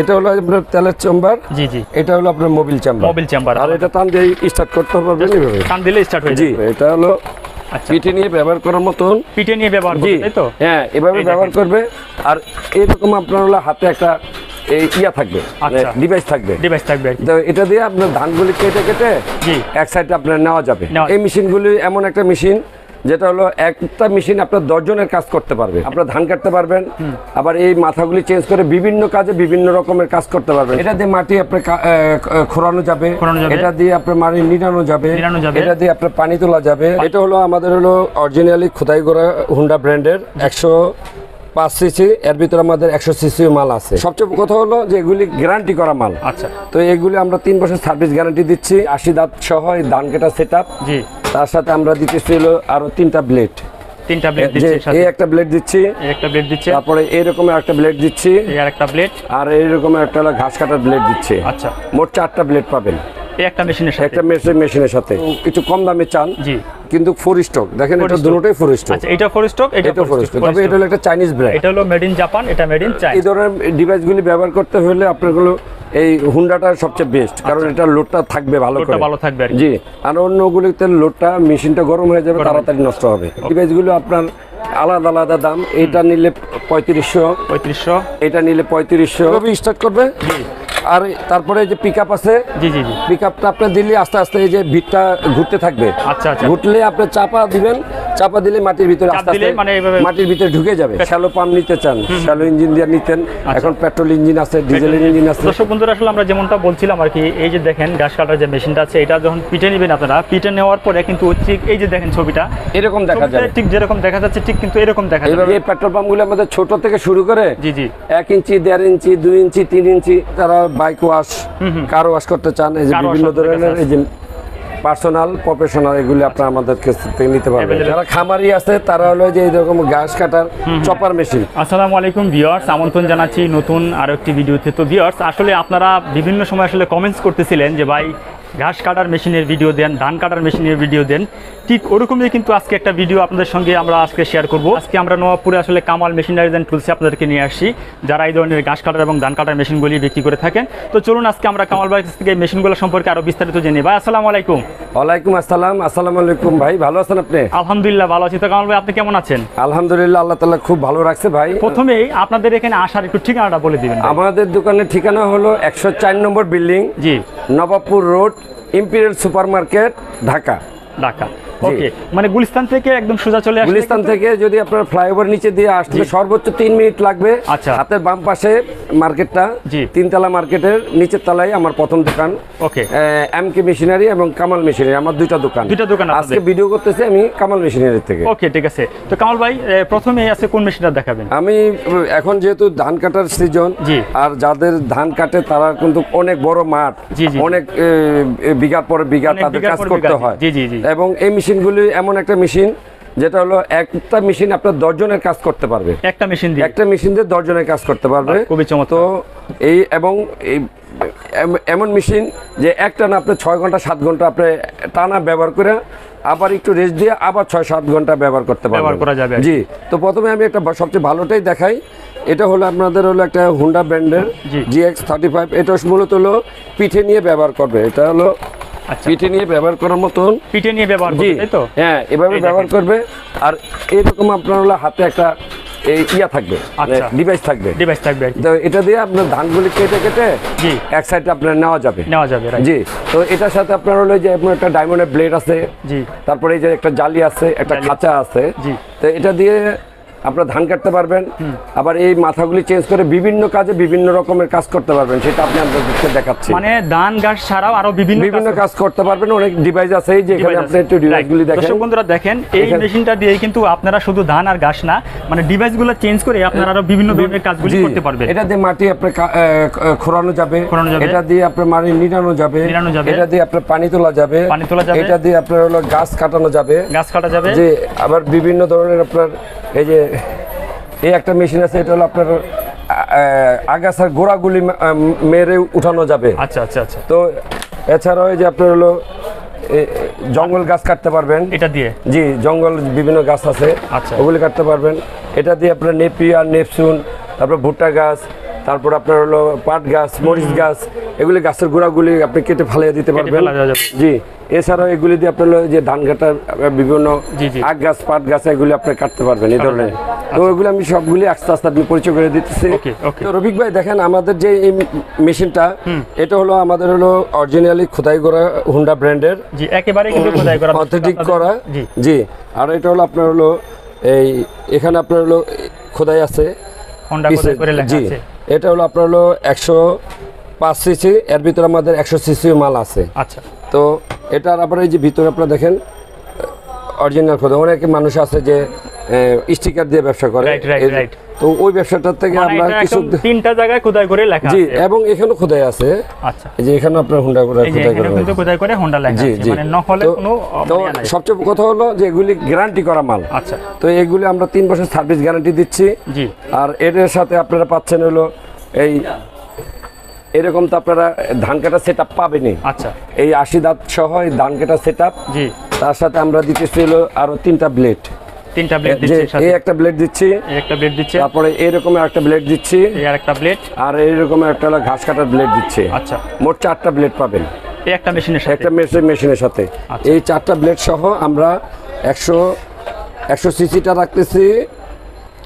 এটা হলো আপনার তেলের চেম্বার। জি জি। এটা হলো আপনার মোবিল চেম্বার। Mobil chamber. আর এটা টান দিয়ে স্টার্ট করতে পারবেন এইভাবে। টান দিলে স্টার্ট হয়ে জি এটা হলো আচ্ছা। পিঠে নিয়ে ব্যবহার করার মতন। পিঠে নিয়ে ব্যবহার জি তো? হ্যাঁ এভাবে ব্যবহার করবে। আর এরকম আপনার হলো হাতে একটা এই ইয়া থাকবে আচ্ছা। ডিভাইস থাকবে। ডিভাইস থাকবে। কি। তো এটা দিয়ে আপনার ধানগুলি কেটে কেটে জি। এক সাইডে আপনার নেওয়া যাবে। এই মেশিনগুলি এমন একটা মেশিন যেটা হলো একটা মেশিন আপনার দশজনের কাজ করতে পারবে। আপনার ধান কাটতে পারবেন আবার এই মাথাগুলি চেঞ্জ করে বিভিন্ন কাজে বিভিন্ন রকমের কাজ করতে পারবেন। এটা দিয়ে মাটি আপনার খোরানো যাবে এটা দিয়ে আপনার মাটি নিড়ানো যাবে। এটা দিয়ে আপনার পানি তোলা যাবে। এটা হলো আমাদের হলো অরিজিনালি খোদাই করা হুন্ডা ব্র্যান্ডের একশো পাঁচ সিসি এর ভিতরে আমাদের একশো সিসি মাল আছে। সবচেয়ে কথা হলো যে এগুলি গ্যারান্টি করা মাল। আচ্ছা। তো এগুলি আমরা তিন বছর সার্ভিস গ্যারান্টি দিচ্ছি আশি দাঁত সহ ধান কাটা সেট জি। তার সাথে আমরা দিতেছি হলো আরও তিনটা ব্লেড তিনটা ব্লেড যে এই একটা ব্লেড দিচ্ছি। একটা ব্লেড দিচ্ছে। তারপরে এইরকমের একটা ব্লেড দিচ্ছি। আর একটা ব্লেড আর এইরকমের একটা ঘাস কাটার ব্লেড দিচ্ছি। আচ্ছা। মোট চারটা ব্লেড পাবেন। একটা মেশিনের সাথে? একটা মেশিন মেশিনের সাথে। একটু কম দামে চান? জি। কিন্তু ফোর স্টক দেখেন এটা দুটোটাই ফোর স্টক আচ্ছা এটা ফোর স্টক এটা এটা ফোর স্টক তবে এটা হলো একটা চাইনিজ ব্র্যান্ড এটা হলো মেড ইন জাপান এটা মেড ইন চাইনা এই ধরনের ডিভাইসগুলি ব্যবহার করতে হলে আপনারগুলো এই হুন্ডাটা সবচেয়ে বেস্ট কারণ এটা লোডটা থাকবে ভালো করে। ভালো থাকবে জি। আর অন্যগুলিতে লোডটা মেশিনটা গরম হয়ে যাবে তাড়াতাড়ি নষ্ট হবে। ডিভাইসগুলো আপনার আলাদা আলাদা দাম। এটা নিলে পঁয়ত্রিশশো। পঁয়ত্রিশশো। এটা নিলে পঁয়ত্রিশশো। স্টার্ট করবে? আর তারপরে এই যে পিক আপ আছে জি জি পিক আপটা আপনার দিলে আস্তে আস্তে এই যে ভিড়টা ঘুরতে থাকবে। আচ্ছা আচ্ছা। ঘুরলে আপনি চাপা দিবেন চাপা দিলে মাটির ভিতরে আস্তে আস্তে মানে এইভাবে- মাটির ভিতরে ঢুকে যাবে। শ্যালো পাম্প নিতে চান শ্যালো ইঞ্জিন দিয়ে নিতেন এখন পেট্রোল ইঞ্জিন আছে ডিজেল ইঞ্জিন। আছে। দর্শক বন্ধুরা আসলে আমরা যেমনটা বলছিলাম আর কি এই যে দেখেন ঘাস কাটার যে মেশিনটা আছে এটা যখন পিটে নেবেন আপনারা পিটে নেওয়ার পরে কিন্তু ঠিক এই যে দেখেন ছবিটা এরকম দেখা যাবে। ঠিক যেরকম দেখা যাচ্ছে ঠিক কিন্তু এরকম দেখা যাবে। এই পেট্রোল পাম্পগুলো আমাদের ছোট থেকে শুরু করে জি জি। এক ইঞ্চি দেড় ইঞ্চি দুই ইঞ্চি তিন ইঞ্চি তারা বাইক ওয়াশ কার ওয়াশ করতে চান এই যে বিভিন্ন ধরনের এই যে পার্সোনাল প্রফেশনাল এগুলি আপনার আমাদের কাছ থেকে নিতে পারবেন। যারা খামারি আছে তারা হলো যে এইরকম ঘাস কাটার চপার মেশিন আসসালামু আলাইকুম ভিউয়ার্স আমন্ত্রণ জানাচ্ছি নতুন আরও একটি ভিডিওতে তো ভিউয়ার্স আসলে আপনারা বিভিন্ন সময় আসলে কমেন্টস করতেছিলেন যে ভাই ঘাস কাটার মেশিনের ভিডিও দেন ধান কাটার মেশিনের ভিডিও দেন। ঠিক ওরকমই কিন্তু আজকে একটা ভিডিও আপনাদের সঙ্গে আমরা আজকে শেয়ার করব। আজকে আমরা নবাবপুরে আসলে কামাল মেশিনারিজ অ্যান্ড টুলসে আপনাদেরকে নিয়ে আসছি যারা এই ধরনের ঘাস কাটার এবং ধান কাটার মেশিনগুলি বিক্রি করে থাকেন। তো চলুন আজকে আমরা কামাল ভাই থেকে মেশিনগুলো সম্পর্কে আরও বিস্তারিত জেনে ভাই আসসালামু আলাইকুম। ওয়ালাইকুম আসসালাম আসসালামু আলাইকুম ভাই ভালো আছেন আপনি? আলহামদুলিল্লাহ ভালো আছি। তো কামাল ভাই আপনি কেমন আছেন? আলহামদুলিল্লাহ আল্লাহ তাআলা খুব ভালো রাখছে ভাই। প্রথমেই আপনাদের এখানে আসার একটু ঠিকানাটা বলে দিবেন। আমাদের দোকানের ঠিকানা হলো একশো চার নম্বর বিল্ডিং জি। Nawabpur road Imperial Super Market Dhaka. Dhaka. Okay মানে গুলিস্তান থেকে একদম সোজা চলে আসলে গুলিস্তান থেকে যদি আপনার ফ্লাইওভার নিচে দিয়ে আসলে সর্বোচ্চ তিন মিনিট লাগবে। আচ্ছা। হাতের বাম পাশে মার্কেটটা। তিনতলা মার্কেটের নিচের তলায় আমার প্রথম দোকান। ওকে এম কে মেশিনারি এবং কামাল মেশিনারি আমার দুইটা দোকান। দুইটা দোকান? আজকে ভিডিও করতেছি আমি কামাল মেশিনারি থেকে। ওকে ঠিক আছে। তো কামাল ভাই প্রথমে আছে কোন মেশিনটা দেখাবেন? আমি এখন যেহেতু ধান কাটার সিজন আর যাদের ধান কাটে তারা কিন্তু অনেক বড় মাঠ। অনেক বিঘার পর বিঘা তাদের কাজ করতে হয়। এবং এই মেশিনগুলি এমন একটা মেশিন যেটা হলো একটা মেশিন আপনার দশজনের কাজ করতে পারবে। একটা মেশিন দিয়ে। একটা মেশিন দিয়ে দশজনের কাজ করতে পারবে। খুবই। তো এই এবং এই এমন মেশিন যে একটা না আপনি ছয় ঘণ্টা সাত ঘণ্টা আপনি টানা ব্যবহার করে আবার একটু রেস্ট দিয়ে আবার ছয় সাত ঘণ্টা ব্যবহার করতে পারবেন। ব্যবহার করা যাবে জি তো প্রথমে আমি একটা সবচেয়ে ভালোটাই দেখাই। এটা হলো আপনাদের হলো একটা হুন্ডা ব্র্যান্ডের জি। জিএক্স থার্টি ফাইভ এটা মূলত হলো পিঠে নিয়ে ব্যবহার করবে। এটা হলো পিঠে নিয়ে ব্যবহার করার মতন। পিঠে নিয়ে ব্যবহার জি। তো? হ্যাঁ এভাবে ব্যবহার করবে। আর এরকম আপনার হলো হাতে একটা এই ইয়া থাকবে আচ্ছা। ডিভাইস থাকবে। ডিভাইস থাকবে তো এটা দিয়ে আপনার ধানগুলি কেটে কেটে জি। এক সাইডে আপনার নেওয়া যাবে। নেওয়া যাবে জি। তো এটার সাথে আপনার হলো যে আপনার একটা ডায়মন্ডের ব্লেড আছে। জি। তারপরে এই যে একটা জালি আছে একটা। খাঁচা আছে। জি। তো এটা দিয়ে আপনার ধান কাটতে পারবেন আবার এই মাথাগুলি চেঞ্জ করে বিভিন্ন কাজে বিভিন্ন রকমের কাজ করতে পারবেন সেটা আপনি আপনাদেরকে দেখাচ্ছি। মানে ধান গাছ ছাড়াও আরও বিভিন্ন বিভিন্ন কাজ- করতে পারবেন অনেক ডিভাইস আছে এই যে এখানে আপনি একটু ডিভাইসগুলি দেখেন। বন্ধুরা দেখেন এই মেশিনটা দিয়ে কিন্তু আপনারা শুধু ধান আর গাছ না মানে ডিভাইসগুলো চেঞ্জ করে আপনারা আরও বিভিন্ন ধরনের কাজগুলি করতে পারবেন। এটা দিয়ে মাটি আহ, খোঁড়ানো যাবে এটা দিয়ে আপনার মাটি নিড়ানো যাবে নিড়ানো যাবে। এটা দিয়ে আপনার পানি তোলা যাবে পানি তোলা যাবে। এটা দিয়ে আপনার হলো গাছ কাটানো যাবে। গাছ কাটা যাবে। যে আবার বিভিন্ন ধরনের আপনার এই যে এই একটা মেশিন আছে এটা হলো আপনার আগাছার গোড়াগুলি মেরে উঠানো যাবে। আচ্ছা আচ্ছা আচ্ছা। তো এছাড়াও যে আপনার হলো জঙ্গল গাছ কাটতে পারবেন। এটা দিয়ে? জি জঙ্গল বিভিন্ন গাছ আছে আচ্ছা। ওগুলি কাটতে পারবেন। এটা দিয়ে আপনার নেপিয়ার নেপসুন তারপর ভুট্টা গাছ তারপর আপনার হলো পাট গাছ মরিচ গাছ এগুলি গাছের গোড়াগুলি আপনি কেটে ফালিয়ে দিতে পারবেন। জি এছাড়াও এগুলি দিয়ে আপনার যে ধান কাটার বিভিন্ন। আখ গাছ পাট গাছ এগুলি আপনি কাটতে পারবেন এই ধরনের। তো ওইগুলো আমি সবগুলি আস্তে আস্তে আপনি পরিচয় করে দিতেছি. তো রফিক ভাই দেখেন আমাদের যে এই মেশিনটা এটা হলো আমাদের হলো অরিজিনালি খোদাই করা হুন্ডা ব্র্যান্ডের জি একেবারে কিন্তু খোদাই করা। অথেন্টিক করা। জি। আর এটা হলো আপনার হলো এই এখানে আপনার হলো খোদাই আছে। জি। আছে। এটা হলো আপনার হলো একশো পাঁচ সিসি এর ভিতরে আমাদের একশো সিসি মাল আছে। আচ্ছা। তো এটার আপনার এই যে ভিতরে আপনারা দেখেন অরিজিনাল খোদা অনেক মানুষ আছে যে স্টিকার দিয়ে ব্যবসা করে. তো ওই ব্যবসাটার থেকে মানে আমরা কিছু তিনটা জায়গায় খোদাই করে লেখা জি এবং এখানে খোদাই আছে। আচ্ছা। এই যে এখানে আপনার হুন্ডা করে খোদাই করা কিন্তু খোদাই করে হোন্ডা লেখা আছে। মানে নকলে কোনো তো সবচেয়ে কথা হলো যে এগুলি গ্যারান্টি করা মাল। আচ্ছা। তো এগুলি আমরা তিন বছর সার্ভিস গ্যারান্টি দিচ্ছি। জি। আর এর সাথে আপনারা পাচ্ছেন হলো এই এরকম তো আপনারা ধান কাটা সেট আপ পাবেনই। আচ্ছা। এই আশি দাঁত সহ এই ধান কাটা সেট আপ জি। তার সাথে আমরা দিতেছি হলো আরও তিনটা ব্লেড তিনটা ব্লেড দিচ্ছে এই একটা ব্লেড দিচ্ছি। এই একটা ব্লেড দিচ্ছে। তারপরে এরকম একটা ব্লেড দিচ্ছি। এই আর একটা ব্লেড আর এইরকম একটা হলো ঘাস কাটার ব্লেড দিচ্ছে। আচ্ছা। মোট চারটা ব্লেড পাবেন। এই একটা মেশিনের সাথে? একটা মেশিন মেশিনের সাথে। আচ্ছা। এই চারটা ব্লেড সহ আমরা একশো একশো সিসিটা রাখতেছি।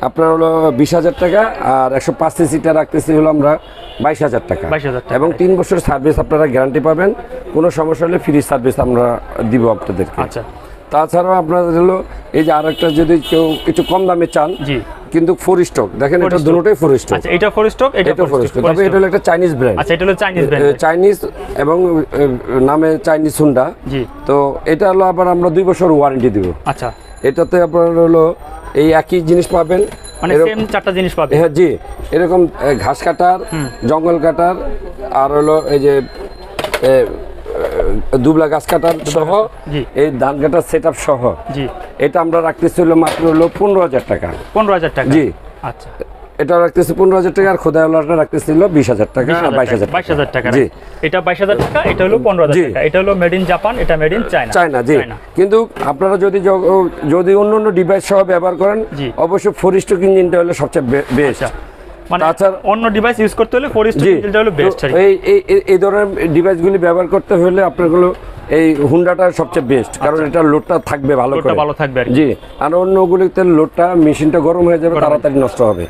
আপনার হলো বিশ হাজার টাকা আর একশো পাঁচ সিসিটা রাখতেছি হলো আমরা বাইশ হাজার টাকা। 22,000 টাকা। এবং তিন বছর সার্ভিস আপনারা গ্যারান্টি পাবেন। কোনো সমস্যা হলে ফ্রি সার্ভিস আমরা দিব আপনাদেরকে। আচ্ছা। তাছাড়াও আপনাদের হলো এই যে আরেকটা যদি কেউ একটু কম দামে চান জি। কিন্তু ফোর স্টক দেখেন এটা। দুটোই ফোর স্টক আচ্ছা এটা ফোর স্টক এটা ফোর স্টক তবে এটা হলো একটা চাইনিজ ব্র্যান্ড আচ্ছা এটা হলো চাইনিজ ব্র্যান্ড চাইনিজ এবং নামে চাইনিজ হুন্ডা জি। তো এটা হলো আবার আমরা দুই বছর ওয়ারেন্টি দিব। আচ্ছা। এটাতে আপনার হলো এই একই জিনিস পাবেন। মানে সেম চারটা জিনিস পাবে হ্যাঁ জি। এরকম ঘাস কাটার জঙ্গল কাটার আর হলো এই যে দুবলা গাছ কাটার সহ। এই ধান কাটার সেট সহ এটা আমরা রাখতেছি হলো মাত্র হলো পনেরো হাজার টাকা। পনেরো হাজার টাকা? জি। আচ্ছা। এটা রাখতেছি পনেরো হাজার টাকা আর খোদাওয়ালাটা রাখতেছিল বিশ হাজার টাকা বাইশ হাজার বাইশ হাজার টাকা জি। এটা বাইশ হাজার টাকা এটা হলো পনেরো হাজার। টাকা। এটা হলো মেড ইন জাপান এটা মেড ইন চায়না চায়না জি। কিন্তু আপনারা যদি যদি অন্য অন্য ডিভাইস সহ ব্যবহার করেন অবশ্যই ফোর স্টক ইঞ্জিনটা হলো সবচেয়ে বেস্ট আচ্ছা। মানে অন্য ডিভাইস ইউজ করতে হলে ফোর হলো বেস্ট এই এই- এই- এই ধরনের ডিভাইসগুলি ব্যবহার করতে হলে আপনারগুলো এই হুন্ডাটা সবচেয়ে বেস্ট কারণ এটা লোডটা থাকবে ভালো করে। ভালো থাকবে জি আর অন্যগুলিতে লোডটা মেশিনটা গরম হয়ে যাবে তাড়াতাড়ি নষ্ট হবে।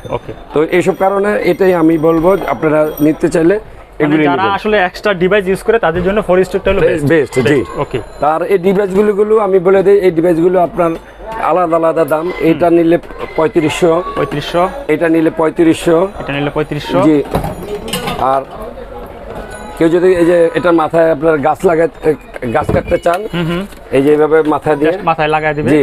তো এইসব কারণে এটাই আমি বলব আপনারা নিতে চাইলে মানে যারা আসলে এক্সট্রা ডিভাইস ইউজ করে তাদের জন্য ফোর হলো best, জি। ওকে আর এই ডিভাইসগুলো আমি বলে দিই এই ডিভাইসগুলো আপনার আলাদা আলাদা দাম। এটা নিলে পঁয়ত্রিশশো। পঁয়ত্রিশশো। এটা নিলে পঁয়ত্রিশশো। এটা নিলে পঁয়ত্রিশশো। জি। আর কেউ যদি এই যে এটার মাথায় আপনার গাছ লাগাই গাছ কাটতে চান এই যে এইভাবে মাথায় দিয়ে মাথায় লাগাই দিবে। জি।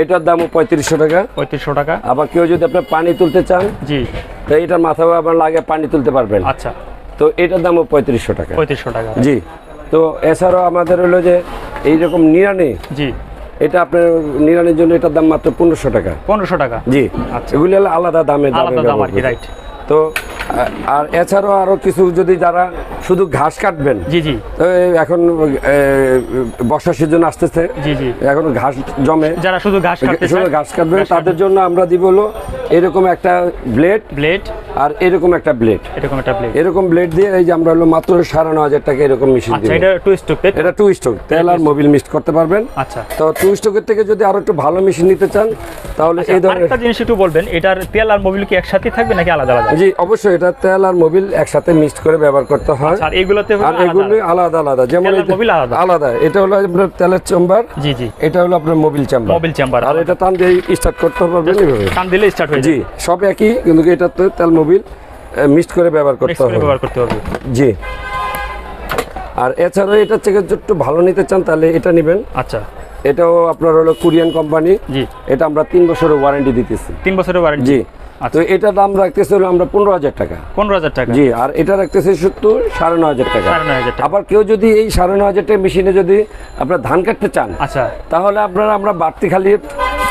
এটার দামও পঁয়ত্রিশশো টাকা। পঁয়ত্রিশশো টাকা। আবার কেউ যদি আপনার পানি তুলতে চান জি। তো এটার মাথায় আপনার লাগে পানি তুলতে পারবেন। আচ্ছা। তো এটার দামও পঁয়ত্রিশশো টাকা। পঁয়ত্রিশশো টাকা। জি। তো এছাড়াও আমাদের হলো যে এইরকম নিরানি জি। এটা আপনার নিরানের জন্য এটার দাম মাত্র পনেরোশো টাকা। পনেরোশো টাকা? জি। আচ্ছা। এগুলি হলো আলাদা দামে আলাদা দাম আর কি রাইট তো আর এছাড়াও আরও কিছু যদি যারা শুধু ঘাস কাটবেন? জি জি। তো এখন এ, বর্ষার সিজন আসতেছে। জি জি। এখন ঘাস জমে। যারা শুধু ঘাস কাটতে শুধু ঘাস কাটবেন তাদের জন্য আমরা দিব হলো এরকম একটা ব্লেড ব্লেড আর এরকম একটা ব্লেড এরকম একটা ব্লেড এরকম ব্লেড দিয়ে এই যে আমরা হলো মাত্র সাড়ে ন হাজার টাকা এরকম মেশিন আচ্ছা এটা টু স্টোক এটা টু স্টক তেল আর মোবিল মিক্স করতে পারবেন। আচ্ছা। তো টু স্টকের থেকে যদি আরও একটু ভালো মেশিন নিতে চান তাহলে এই ধরনের আরেকটা জিনিস একটু বলবেন এটার তেল আর মোবিল কি একসাথে থাকবে নাকি আলাদা আলাদা? জি অবশ্যই এটা তেল আর মোবিল একসাথে মিক্সড করে ব্যবহার করতে হয়। আর এগুলোতে আর আলাদা। আলাদা আলাদা। যেমন তেল আর এটা- মোবিল আলাদা। আলাদা। এটা হলো আপনার তেলের চেম্বার। জি জি। এটা হলো আপনার মোবিল চেম্বার। মোবিল চেম্বার আর এটা টান দিয়ে স্টার্ট করতে পারবেন এইভাবে। টান দিলে স্টার্ট হয়ে জি সব একই কিন্তু এটাতে তেল মোবিল মিক্সড করে ব্যবহার করতে হবে। ব্যবহার করতে হবে। জি। আর এছাড়াও এটা থেকে যদি একটু ভালো নিতে চান তাহলে এটা নেবেন। আচ্ছা। এটাও আপনার হলো কোরিয়ান কোম্পানি। জি। এটা আমরা তিন বছরের ওয়ারেন্টি দিতেছি। তিন বছরের ওয়ারেন্টি জি। আচ্ছা। তো এটা দাম রাখতেছি হলো আমরা পনেরো হাজার টাকা। পনেরো হাজার টাকা। জি আর এটা রাখতেছি শুধু সাড়ে নয় হাজার টাকা। আবার কেউ যদি এই সাড়ে ন হাজার টাকা মেশিনে যদি আপনার ধান কাটতে চান আচ্ছা। তাহলে আপনারা আমরা বাড়তি খালি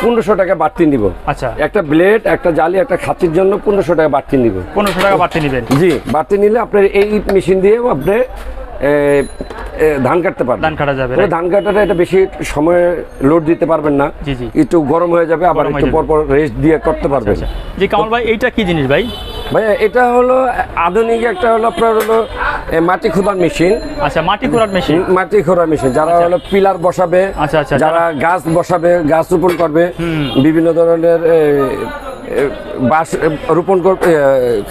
পনেরোশো টাকা বাড়তি নিব। আচ্ছা। একটা ব্লেড একটা জালি একটা খাঁচির জন্য পনেরোশো টাকা বাড়তি নিব। পনেরোশো টাকা বাড়তি নেবেন। জি বাড়তি নিলে আপনার এই মেশিন দিয়েও আপনি ধান কাটতে পারবেন। ধান কাটা যাবে, ধান কাটাটা এটা বেশি সময় লোড দিতে পারবেন না। একটু গরম হয়ে যাবে আবার একটু। পর পর রেস্ট দিয়ে করতে পারবেন। আচ্ছা। জি কামাল ভাই এইটা কি জিনিস ভাই? ভাইয়া এটা হলো আধুনিক একটা হলো আপনার হলো মাটি খোদার মেশিন। আচ্ছা মাটি কুড়ার মেশিন। মাটি খোঁড়া মেশিন। যারা হলো পিলার বসাবে আচ্ছা, আচ্ছা, যারা গাছ বসাবে গাছ রোপণ করবে বিভিন্ন ধরনের এ, রোপণ করতে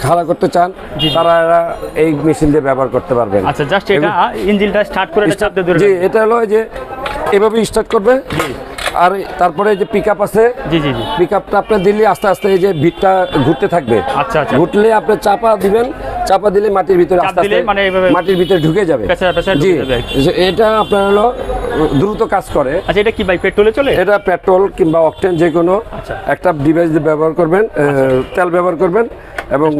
খাড়া করতে চান তারা এরা এই মেশিন দিয়ে ব্যবহার করতে পারবেন আচ্ছা জাস্ট এটা ইঞ্জিনটা স্টার্ট করে চাপ দিয়ে জি এটা হলো এই যে এভাবে স্টার্ট করবে। আর তারপরে এই যে পিক আছে জি জি জি। পিক আপটা আপনি দিলে আস্তে আস্তে এই যে ভিটটা ঘুরতে থাকবে। আচ্ছা আচ্ছা। ঘুরলে আপনি চাপা দিবেন চাপা দিলে মাটির ভিতরে আস্তে আস্তে মানে এইভাবে মাটির ভিতরে ঢুকে যাবে। জি। ঢুকে যাবে। এটা আপনার হলো দ্রুত কাজ করে। আচ্ছা এটা কি ভাই পেট্রোলে চলে? এটা পেট্রোল কিংবা অকটেন যে কোনো আচ্ছা। একটা ডিভাইস দিয়ে ব্যবহার করবেন তেল ব্যবহার করবেন এবং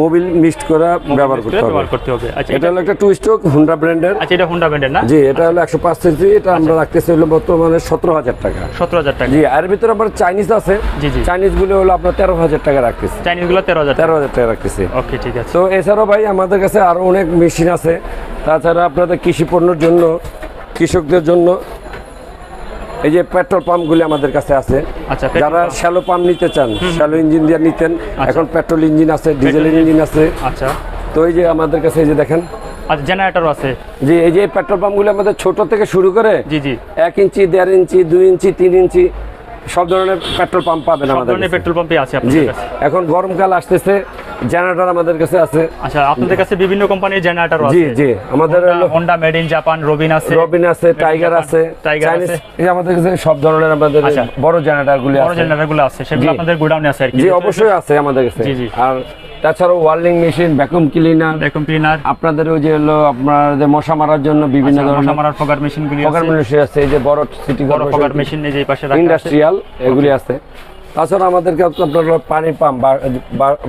মোবিল মিক্সড করা ব্যবহার করতে হবে। ব্যবহার করতে হবে। আচ্ছা এটা হলো একটা টু স্ট্রোক হুন্ডা ব্র্যান্ডের আচ্ছা এটা হোন্ডা ব্র্যান্ডের না? জি এটা হলো একশো পাঁচ সিসি এটা আমরা রাখতেছি হলো বর্তমানে সতেরো হাজার টাকা। সতেরো হাজার টাকা। জি এর ভিতরে আবার চাইনিজ আছে। জি, জি। চাইনিজগুলো হলো আপনার তেরো হাজার টাকা রাখতেছি। চাইনিজগুলো তেরো হাজার তেরো হাজার টাকা রাখতেছি। ওকে ঠিক আছে। তো এছাড়াও ভাই আমাদের কাছে আরও অনেক মেশিন আছে। তাছাড়া আপনাদের কৃষি পণ্যের জন্য কৃষকদের জন্য এই যে পেট্রোল পাম্পগুলি আমাদের কাছে আছে। আচ্ছা, যারা। শ্যালো পাম্প নিতে চান শ্যালো ইঞ্জিন দিয়ে নিতেন এখন পেট্রোল ইঞ্জিন আছে ডিজেল ইঞ্জিন। আছে। আচ্ছা। তো এই যে আমাদের কাছে এই যে দেখেন আচ্ছা জেনারেটরও আছে। যে এই যে পেট্রোল পাম্পগুলি আমাদের ছোট থেকে শুরু করে জি জি। এক ইঞ্চি দেড় ইঞ্চি দুই ইঞ্চি তিন ইঞ্চি সব ধরনের পেট্রোল পাম্প পাবেন আমাদের পেট্রোল পাম্পে আছে জি এখন গরমকাল আসতেছে জেনারেটর আমাদের কাছে আছে। আচ্ছা আপনাদের কাছে বিভিন্ন কোম্পানির জেনারেটর আছে। জি জি আমাদের হলো Honda made in Japan Robin আছে রবিন আছে টাইগার আছে টাইগার আছে। এই আমাদের কাছে সব ধরনের আমাদের আচ্ছা। বড় জেনারেটর গুলি বড় আছে। জেনারেটরগুলো আছে সেগুলো আপনাদের গোডাউনে আছে আর কি। জি অবশ্যই আছে আমাদের কাছে। জি, জি। আর তাছাড়াও ওয়ার্লিং machine vacuum cleaner vacuum cleaner আপনাদের ওই যে হলো আপনাদের মশা মারার জন্য বিভিন্ন ধরনের মশা মারার ফগার মেশিন গুলি ফগার আছে। মেশিন আছে এই যে বড় সিটি বড় ফগার মেশিন এই যে পাশে রাখা ইন্ডাস্ট্রিয়াল এগুলি আছে। তাছাড়া আপনার পানি পাম্প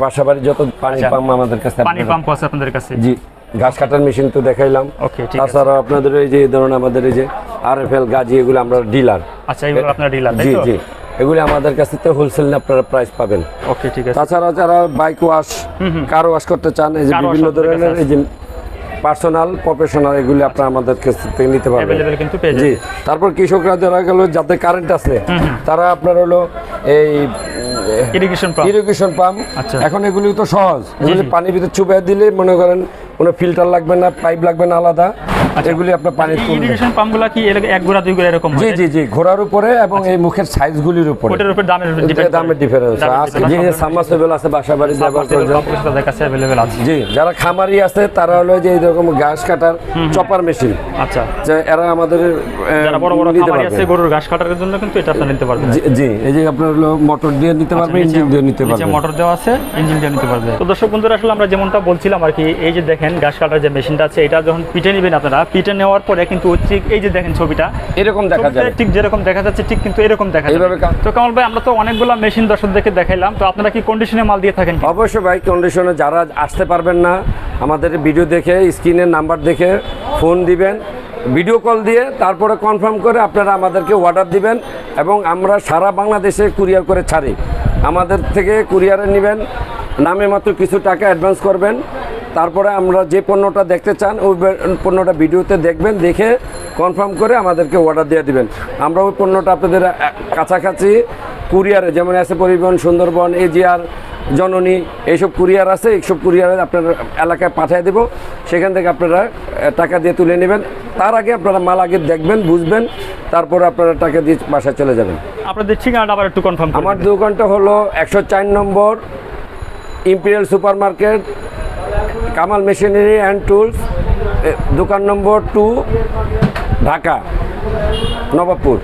বাসা বাড়ির যত পানি আচ্ছা। পাম্প আমাদের কাছে পানি পাম্প আছে আপনাদের কাছে? জি ঘাস কাটার মেশিন তো দেখাইলাম। তাছাড়া আপনাদের এই যে ধরুন আমাদের এই যে আর এফ এল গাজি এগুলো আমরা ডিলার আচ্ছা এগুলো আপনার ডিলার জি জি এগুলি আমাদের কাছে তো হোলসেল আপনারা প্রাইস পাবেন। ওকে ঠিক আছে। তাছাড়া যারা বাইক ওয়াশ কার ওয়াশ করতে চান এই যে বিভিন্ন ধরনের এই যে পার্সোনাল প্রফেশনাল এগুলি আপনারা আমাদের কাছ থেকে নিতে পারবেন। জি তারপর কৃষকরা যারা গেল যাদের কারেন্ট আছে তারা আপনার হলো এই ইরিগেশন পাম্প ইরিগেশন পাম্প আচ্ছা। এখন এগুলি তো সহজ। এগুলি পানির ভিতরে চুপে দিলে মনে করেন কোনো ফিল্টার লাগবে না পাইপ লাগবে না আলাদা। এগুলি আপনার পানি তুলবে ইরিগেশন পাম্পগুলো কি এক গোড়া দুই গোড়া এরকম জি জি জি ঘোড়ার উপরে এবং এই মুখের সাইজগুলির উপরে। ওটার উপর দামের করে। দামের ডিফারেন্স আছে। সাবমার্সিবল আছে বাসা বাড়ি ব্যবহার করে Submersible তাদের কাছে অ্যাভেলেবেল আছে। জি যারা খামারি আছে তারা হলো যে এরকম ঘাস কাটার চপার মেশিন আচ্ছা। যে এরা আমাদের যারা বড় বড় খামারি আছে গরুর ঘাস কাটার জন্য কিন্তু এটা আপনারা নিতে পারবেন। জি- এই যে আপনার হলো মোটর দিয়ে নিতে পারবে ইঞ্জিন দিয়ে নিতে নিচে পারবে। মোটর দেওয়া আছে ইঞ্জিন দিয়ে নিতে পারবে। তো দর্শক বন্ধুরা আসলে আমরা যেমনটা বলছিলাম আর কি এই যে দেখেন ঘাস কাটার যে মেশিনটা আছে এটা যখন পিঠে নেবেন আপনারা পিঠে নেওয়ার পরে কিন্তু ঠিক এই যে দেখেন ছবিটা এরকম দেখা যায় ঠিক যেরকম দেখা যাচ্ছে ঠিক কিন্তু এরকম দেখা এইভাবে যাবে তো কামাল ভাই আমরা তো অনেকগুলো মেশিন দর্শকদেরকে দেখাইলাম তো আপনারা কি কন্ডিশনে মাল দিয়ে থাকেন? অবশ্যই ভাই কন্ডিশনে যারা আসতে পারবেন না আমাদের ভিডিও দেখে স্ক্রিনের নাম্বার দেখে ফোন দিবেন ভিডিও কল দিয়ে তারপরে কনফার্ম করে আপনারা আমাদেরকে অর্ডার দিবেন এবং আমরা সারা বাংলাদেশে কুরিয়ার করে ছাড়ি। আমাদের থেকে কুরিয়ারে নেবেন নামে মাত্র কিছু টাকা অ্যাডভান্স করবেন তারপরে আমরা যে পণ্যটা দেখতে চান ওই পণ্যটা ভিডিওতে দেখবেন দেখে কনফার্ম করে আমাদেরকে অর্ডার দিয়ে দিবেন। আমরা ওই পণ্যটা আপনাদের কাছাকাছি কুরিয়ারে যেমন আছে পরিবহন সুন্দরবন এজিআর জননী এইসব কুরিয়ার আছে এইসব কুরিয়ারে আপনার এলাকায় পাঠিয়ে দেব। সেখান থেকে আপনারা টাকা দিয়ে তুলে নেবেন। তার আগে আপনারা মাল আগে দেখবেন বুঝবেন তারপরে আপনারা টাকা দিয়ে বাসায় চলে যাবেন। আপনাদের ঠিকানাটা আবার একটু কনফার্ম আমার দোকানটা হলো একশো চার নম্বর Imperial Super Market Kamal machinery and tools দোকান নম্বর টু ঢাকা নবাবপুর।